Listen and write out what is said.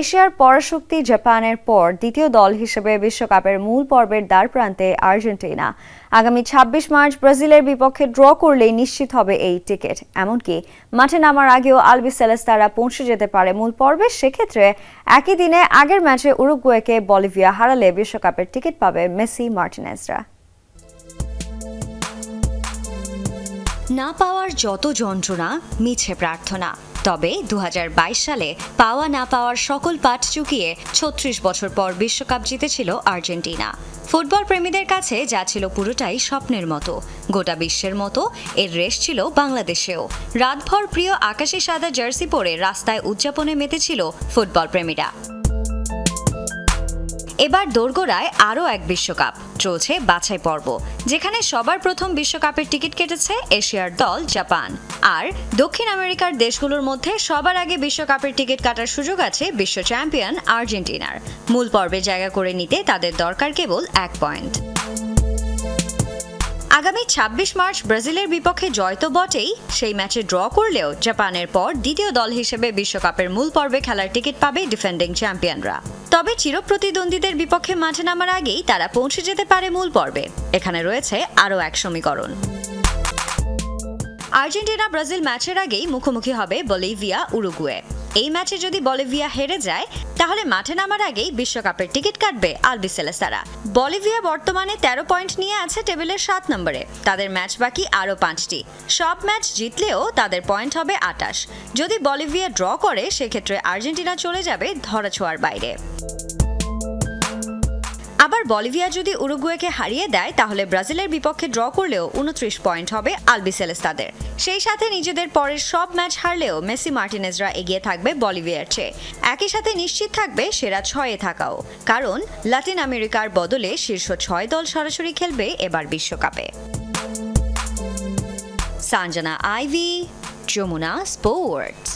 এশিয়ার পরাশক্তি জাপানের পর দ্বিতীয় দল হিসেবে বিশ্বকাপের মূল পর্বের দ্বার প্রান্তে আর্জেন্টিনা। আগামী ২৬ মার্চ ব্রাজিলের বিপক্ষে ড্র করলেই নিশ্চিত হবে এই টিকিট। এমনকি মাঠে নামার আগেও আলবি সেলেস্তারা পৌঁছে যেতে পারে মূল পর্বে, সেক্ষেত্রে একই দিনে আগের ম্যাচে উরুগুয়েকে বলিভিয়া হারালে বিশ্বকাপের টিকিট পাবে মেসি মার্টিনেজরা। না পাওয়ার যত যন্ত্রণা, মিছে প্রার্থনা। তবে দু হাজার বাইশ সালে পাওয়া না পাওয়ার সকল পাঠ চুকিয়ে ছত্রিশ বছর পর বিশ্বকাপ জিতেছিল আর্জেন্টিনা। ফুটবল প্রেমীদের কাছে যা ছিল পুরোটাই স্বপ্নের মতো। গোটা বিশ্বের মতো এর রেশ ছিল বাংলাদেশেও। রাতভর প্রিয় আকাশি সাদা জার্সি পরে রাস্তায় উদযাপনে মেতেছিল ফুটবল প্রেমীরা। এবার দোরগোড়ায় আরও এক বিশ্বকাপ। চলছে বাছাই পর্ব, যেখানে সবার প্রথম বিশ্বকাপের টিকিট কেটেছে এশিয়ার দল জাপান। আর দক্ষিণ আমেরিকার দেশগুলোর মধ্যে সবার আগে বিশ্বকাপের টিকিট কাটার সুযোগ আছে বিশ্ব চ্যাম্পিয়ন আর্জেন্টিনার। মূল পর্বে জায়গা করে নিতে তাদের দরকার কেবল এক পয়েন্ট। আগামী ২৬ মার্চ ব্রাজিলের বিপক্ষে জয় তো বটেই। সেই ম্যাচে ড্র করলেও জাপানের পর দ্বিতীয় দল হিসেবে বিশ্বকাপের মূল পর্বে খেলার টিকিট পাবে ডিফেন্ডিং চ্যাম্পিয়নরা। তবে চিরপ্রতিদ্বন্দ্বীদের বিপক্ষে মাঠে নামার আগেই তারা পৌঁছে যেতে পারে মূল পর্বে। এখানে রয়েছে আরও এক সমীকরণ। আর্জেন্টিনা ব্রাজিল ম্যাচের আগেই মুখোমুখি হবে বলিভিয়া, উরুগুয়ে। এই ম্যাচে যদি বলিভিয়া হেরে যায়, তাহলে মাঠে নামার আগেই বিশ্বকাপের টিকিট কাটবে আলবি সেলেসারা বলিভিয়া বর্তমানে তেরো পয়েন্ট নিয়ে আছে টেবিলের সাত নম্বরে। তাদের ম্যাচ বাকি আরও পাঁচটি। সব ম্যাচ জিতলেও তাদের পয়েন্ট হবে আটাশ। যদি বলিভিয়া ড্র করে, সেক্ষেত্রে আর্জেন্টিনা চলে যাবে ধরাছোঁয়ার বাইরে। বলিভিয়া যদি উরুগুয়েকে হারিয়ে দেয়, তাহলে ব্রাজিলের বিপক্ষে ড্র করলেও উনত্রিশ পয়েন্ট হবে আলবি সেলেস্তাদের সেই সাথে নিজেদের পরের সব ম্যাচ হারলেও মেসি মার্টিনেজরা এগিয়ে থাকবে বলিভিয়ার চেয়ে। একই সাথে নিশ্চিত থাকবে সেরা ছয়ে থাকাও। কারণ লাতিন আমেরিকার বদলে শীর্ষ ছয় দল সরাসরি খেলবে এবার বিশ্বকাপে। সানজানা আইভি, যমুনা স্পোর্টস।